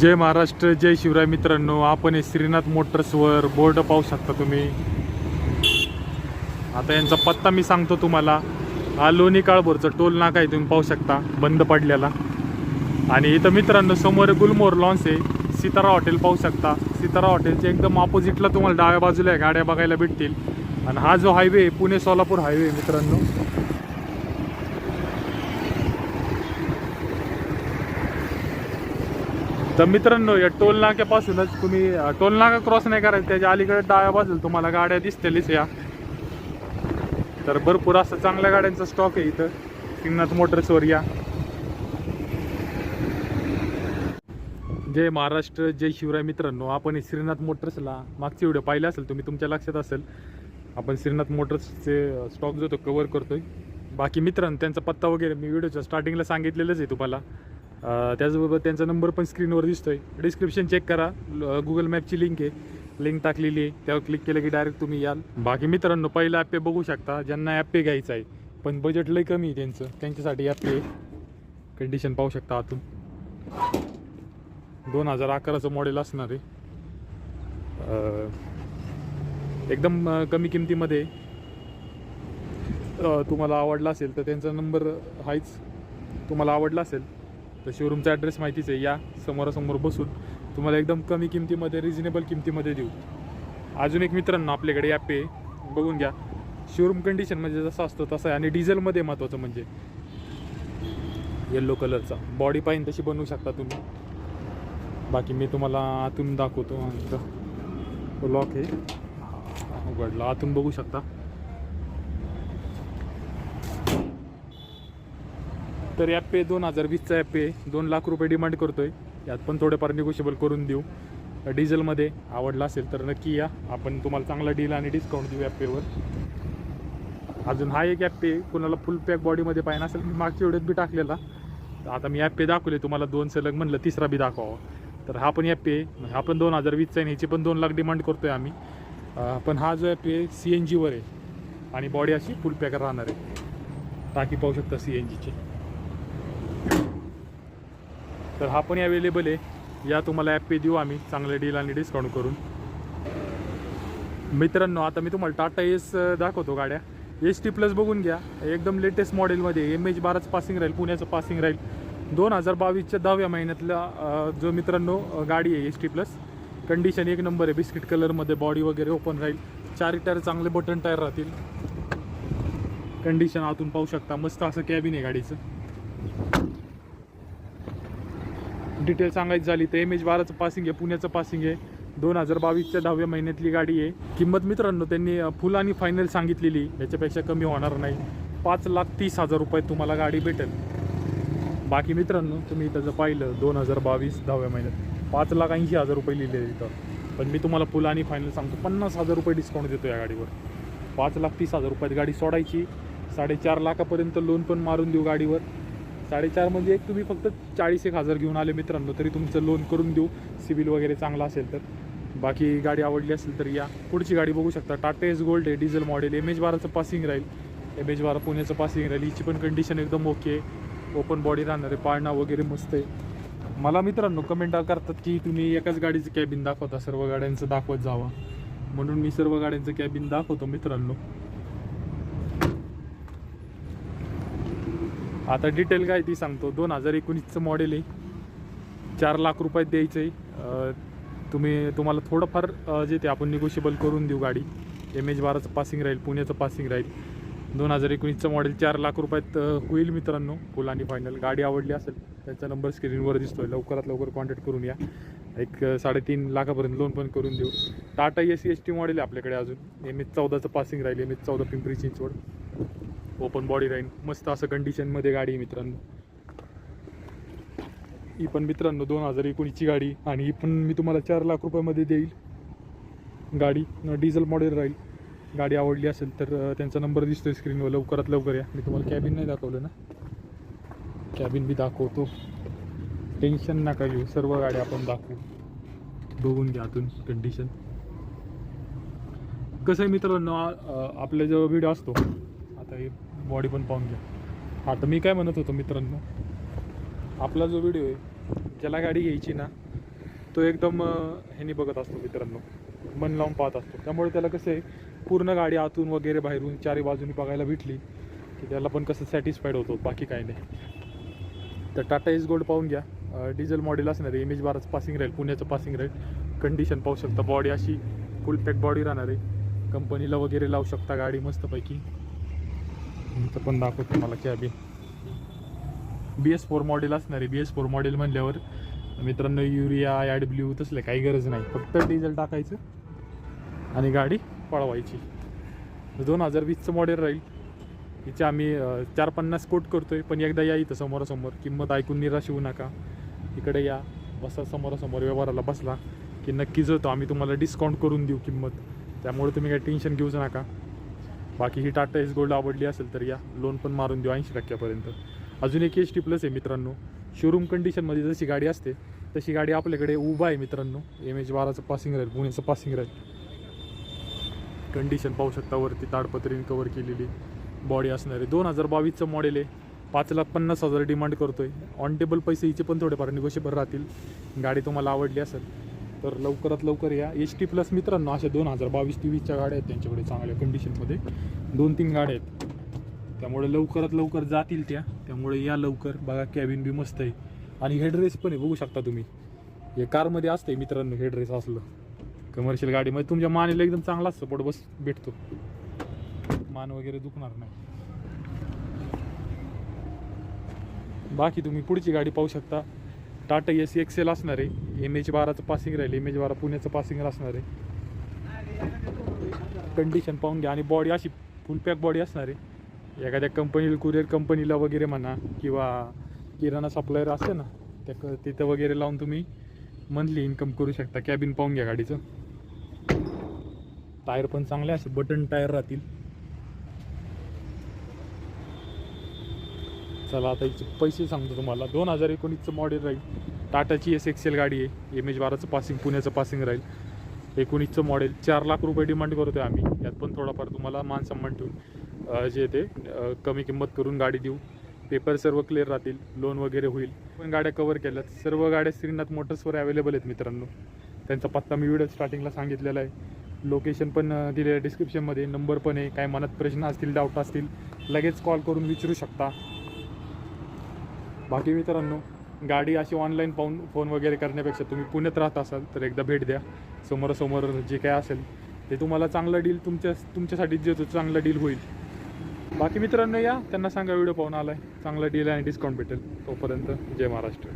जय महाराष्ट्र जय शिवराय मित्रांनो. आपण हे श्रीनाथ मोटर्सवर बोर्ड पाहू शकता तुम्ही. आता यांचा पत्ता मी सांगतो तुम्हाला. हा लोणी काळभोरचा टोल नाका आहे तुम्ही पाहू शकता. बंद पडलेला. आणि इथं मित्रांनो समोर गुलमोर लॉन्स आहे. सितारा हॉटेल पाहू शकता. सितारा हॉटेलच्या एकदम ऑपोजिटला तुम्हाला डाव्या बाजूला आहे गाड्या बघायला भेटतील. आणि हा जो हायवे आहे पुणे सोलापूर हायवे मित्रांनो. तर मित्रांनो या टोल नाक्यापासूनच तुम्ही टोलनाका टोल नाका क्रॉस नाही करायचं त्याच्या अलीकडे डाव्या बाजूला तुम्हाला गाड्या दिसतेलीच या. तर भरपूर असं चांगल्या गाड्यांचा स्टॉक आहे इथं. श्रीनाथ मोटर्सवर या. जय महाराष्ट्र जय शिवराय मित्रांनो आपण हे श्रीनाथ मोटर्सला मागचे व्हिडिओ पाहिले असेल तुम्ही तुमच्या लक्षात असेल. आपण श्रीनाथ मोटर्सचे स्टॉक जो तो कवर करतोय. बाकी मित्रांनो त्यांचा पत्ता वगैरे मी व्हिडिओच्या स्टार्टिंगला सांगितलेलंच आहे तुम्हाला. त्याचबरोबर त्यांचा नंबर पण स्क्रीनवर दिसतोय. डिस्क्रिप्शन चेक करा. गुगल मॅपची लिंक आहे. लिंक टाकलेली आहे. त्यावर क्लिक केलं की डायरेक्ट तुम्ही याल. बाकी मित्रांनो पहिलं ॲप पे बघू शकता. ज्यांना ॲप पे घ्यायचं आहे. पण बजेट लई कमी आहे त्यांचं. त्यांच्यासाठी ॲप पे कंडिशन पाहू शकता आतून. दोन हजार अकराचं मॉडेल असणार आहे. एकदम कमी किमतीमध्ये. तुम्हाला आवडला असेल तर त्यांचा नंबर हाच तुम्हाला आवडला असेल तर शोरूमचा ॲड्रेस माहितीच आहे. या समोरासमोर बसून तुम्हाला एकदम कमी किमतीमध्ये रिजनेबल किमतीमध्ये देऊ. अजून एक मित्रांनो आपल्याकडे ॲप आहे. बघून घ्या. शोरूम कंडिशन म्हणजे जसा असतो तसा आहे. आणि डिझेलमध्ये महत्त्वाचं म्हणजे येल्लो कलरचा बॉडी पाईन तशी बनवू शकता तुम्ही. बाकी मी तुम्हाला आतून दाखवतो. इथं. लॉक आहे. हा, उघडला. आतून बघू शकता. तर ॲप पे दोन हजार वीसचा ॲप पे दोन लाख रुपये डिमांड करतो आहे यात पण थोडेफार निगोशिबल करून देऊ. डिझेलमध्ये आवडला असेल तर नक्की या. आपण तुम्हाला चांगला डील आणि डिस्काउंट देऊ ॲप पेवर अजून हा एक ॲप पे कुणाला फुल पॅक बॉडीमध्ये पाहिजे असेल मी मागच्या व्हिडिओत बी टाकलेला. तर आता मी ॲप पे दाखवले तुम्हाला दोन सलग म्हणलं तिसरा बी दाखवावा. तर हा पण ॲप पे हा पण दोन हजार वीसचा आहे ह्याची पण दोन लाख डिमांड करतो आहे आम्ही पण हा जो ॲप आहे सी एन जीवर आहे आणि बॉडी अशी फुल पॅक राहणार आहे. टाकी पाहू शकता सी एन जीची तर हा पण अवेलेबल आहे. या तुम्हाला ॲप पे देऊ आम्ही. चांगले डील आणि डिस्काउंट करून. मित्रांनो आता मी तुम्हाला टाटा एस दाखवतो गाड्या. एस टी प्लस बघून घ्या. एकदम लेटेस्ट मॉडेलमध्ये एम एच बाराचं पासिंग राहील पुण्याचं पासिंग राहील दोन हजार बावीसच्या दहाव्या महिन्यातला जो मित्रांनो गाडी आहे एस टी प्लस कंडिशन एक नंबर आहे. बिस्किट कलरमध्ये बॉडी वगैरे ओपन राहील. चार टायर चांगले बटन टायर राहतील. कंडिशन आतून पाहू शकता. मस्त असं कॅबिन आहे गाडीचं. डिटेल सांगायची झाली तर एम एच बाराचं पासिंग आहे पुण्याचं पासिंग आहे. दोन हजार बावीसच्या दहाव्या महिन्यातली गाडी आहे. किंमत मित्रांनो त्यांनी फुल आणि फायनल सांगितलेली. याच्यापेक्षा कमी होणार नाही. पाच लाख तीस हजार रुपये तुम्हाला गाडी भेटेल. बाकी मित्रांनो तुम्ही त्याचं पाहिलं दोन हजार बावीस दहाव्या महिन्यात पाच लाख ऐंशी हजार रुपये लिहिले तिथं पण मी तुम्हाला फुल आणि फायनल सांगतो पन्नास हजार रुपये डिस्काउंट देतो या गाडीवर. पाच लाख तीस हजार रुपयात गाडी सोडायची. साडेचार लाखापर्यंत लोन पण मारून देऊ गाडीवर. साडेचार म्हणजे एक तुम्ही फक्त चाळीस एक हजार घेऊन आले मित्रांनो तरी तुमचं लोन करून देऊ. सिबिल वगैरे चांगला असेल तर. बाकी गाडी आवडली असेल तर या. पुढची गाडी बघू शकता. टाटा एस गोल्ड आहे डिझेल मॉडेल एम एच बाराचं पासिंग राहील. एम एच बारा पुण्याचं पासिंग राहील. हिची पण कंडिशन एकदम ओके ओपन बॉडी राहणार आहे. पाळणा वगैरे मस्त आहे. मला मित्रांनो कमेंट करतात की तुम्ही एकाच गाडीचं कॅबिन दाखवता. सर्व गाड्यांचं दाखवत जावा. म्हणून मी सर्व गाड्यांचं कॅबिन दाखवतो मित्रांनो. आता डिटेल काय ती सांगतो. दोन हजार एकोणीसचं मॉडेल आहे. चार लाख रुपयात द्यायचं आहे. तुम्ही तुम्हाला थोडंफार जे ते आपण निगोशिएबल करून देऊ गाडी. एम एच बाराचं पासिंग राहील पुण्याचं पासिंग राहील. दोन हजार एकोणीसचं मॉडेल चार लाख रुपयात होईल मित्रांनो. फुल आणि फायनल गाडी आवडली असेल त्याचा नंबर स्क्रीनवर दिसतो आहे लवकरात लवकर कॉन्टॅक्ट करून या. एक साडेतीन लाखापर्यंत लोन पण करून देऊ. Tata S C S T model आहे आपल्याकडे अजून. एम एच चौदाचं पासिंग राहील. एम एच चौदा पिंपरी चिंचवड. ओपन बॉडी राहील मस्त असं कंडिशनमध्ये गाडी आहे मित्रांनो. ही पण मित्रांनो दोन हजार एकोणीसची गाडी आणि ही पण मी तुम्हाला चार लाख रुपयामध्ये देईल. गाडी डिझेल मॉडेल राहील. गाडी आवडली असेल तर त्यांचा नंबर दिसतोय स्क्रीनवर लवकरात लवकर या. मी तुम्हाला कॅबिन नाही दाखवलं ना? कॅबिन मी दाखवतो. टेन्शन नका घेऊ. सर्व गाड्या आपण दाखवू. बघून घ्या आतून कंडिशन कसं आहे मित्रांनो अं, आपला जो व्हिडिओ असतो आता हे बॉडी पण पाहून घ्या. आता मी काय म्हणत होतो मित्रांनो आपला जो व्हिडिओ आहे ज्याला गाडी घ्यायची ना तो एकदम ह्यानी बघत असतो मित्रांनो. मन लावून पाहत असतो. त्यामुळे त्याला कसं आहे पूर्ण गाडी आतून वगैरे बाहेरून चारी बाजूनी बघायला भेटली की त्याला पण कसं सॅटिस्फाईड होतो बाकी काही नाही. तर टाटा एस गोल्ड पाहून घ्या. डिझेल मॉडेल असणार आहे इमेज बाराचं पासिंग राहील पुण्याचं पासिंग राहील कंडिशन पाहू शकता बॉडी अशी फुल पॅक बॉडी राहणार आहे. कंपनीला वगैरे लावू शकता गाडी मस्तपैकी. इथं पण दाखवतो मला cabin B S four model असणार आहे. बी एस फोर मॉडेल म्हणल्यावर मित्रांनो युरिया आय डब्ल्यू तसले काही गरज नाही. फक्त डिझेल टाकायचं आणि गाडी पळवायची. दोन हजार वीसचं मॉडेल राहील. हिचे आम्ही चार पन्नास कोट आहे पण एकदा या इथं समोरासमोर. किंमत ऐकून निराश होऊ नका. इकडे या. बसा समोरासमोर. व्यवहाराला बसला. की नक्कीच होतो. आम्ही तुम्हाला डिस्काउंट करून देऊ किंमत. त्यामुळे तुम्ही काही टेन्शन घेऊच नका. बाकी ही टाटा एस गोल्ड आवडली असेल तर या. लोन पण मारून देऊ ऐंशी टक्क्यापर्यंत. अजून एक एच टी प्लस आहे मित्रांनो. शोरूम कंडिशनमध्ये जशी गाडी असते तशी गाडी आपल्याकडे उभा आहे मित्रांनो. एम एच बाराचं पासिंग राहील पुण्याचं पासिंग राहील कंडिशन पाहू शकता वरती ताडपत्रीने कवर केलेली. बॉडी असणार. आहे दोन हजार बावीसचं मॉडेल आहे. पाच लाख पन्नास हजार डिमांड करतो आहे ऑन टेबल पैसे हिचे पण थोडेफार निगोशिएबल राहतील. गाडी तुम्हाला आवडली असेल तर लवकरात लवकर या एच टी प्लस मित्रांनो अशा दोन हजार बावीस तेवीसच्या गाड्या आहेत त्यांच्याकडे चांगल्या कंडिशनमध्ये दोन तीन गाड्या आहेत. त्यामुळे लवकरात लवकर जातील त्या. त्यामुळे या लवकर. बघा कॅबिन बी मस्त आहे. आणि हेडरेस पण आहे बघू शकता तुम्ही. हे कारमध्ये असते मित्रांनो हेडरेस असलं. कमर्शियल गाडीमध्ये तुमच्या मानेला एकदम चांगला सपोर्ट बस भेटतो. मान वगैरे दुखणार नाही. बाकी तुम्ही पुढची गाडी पाहू शकता. टाटा एस एक्सेल असणार आहे. एम एच बाराचं पासिंग राहील एम एच बारा पुण्याचं पासिंग असणार आहे. कंडिशन पाहून घ्या. आणि बॉडी अशी फुल पॅक बॉडी असणार आहे. एखाद्या कंपनीला कुरिअर कंपनीला वगैरे म्हणा किंवा किराणा सप्लायर असते ना त्या तिथं वगैरे लावून तुम्ही मंथली इन्कम करू शकता. कॅबिन पाहून घ्या गाडीचं. टायर पण चांगले असे बटन टायर राहतील. चला आता याचे पैसे सांगतो तुम्हाला. दोन हजार एकोणीसचं मॉडेल राहील. टाटाची एस एक्सेल गाडी आहे. एम एच बाराचं पासिंग पुण्याचं पासिंग राहील. एकोणीसचं मॉडेल चार लाख रुपये डिमांड करतोय आम्ही. यात पण थोडाफार तुम्हाला मान सन्मान ठेवून जे ते कमी किंमत करून गाडी देऊ. पेपर सर्व क्लिअर राहतील. लोन वगैरे होईल. पण गाड्या कवर केल्यात. सर्व गाड्या श्रीनाथ मोटर्सवर अवेलेबल आहेत मित्रांनो. त्यांचा पत्ता मी व्हिडिओ स्टार्टिंगला सांगितलेला आहे. लोकेशन पण दिलेलं आहे डिस्क्रिप्शनमध्ये नंबर पण आहे. काय मनात प्रश्न असतील डाऊट असतील लगेच कॉल करून विचारू शकता. बाकी मित्रांनो गाडी अशी ऑनलाईन पाहून फोन वगैरे करण्यापेक्षा तुम्ही पुण्यात राहत असाल तर एकदा भेट द्या. समोरासमोर जे काय असेल ते तुम्हाला चांगलं डील तुमच्या तुमच्यासाठी जे तो चांगलं डील होईल. बाकी मित्रांनो या त्यांना सांगा व्हिडिओ पाहून आला आहे चांगला डील आणि डिस्काउंट भेटेल तोपर्यंत. जय महाराष्ट्र.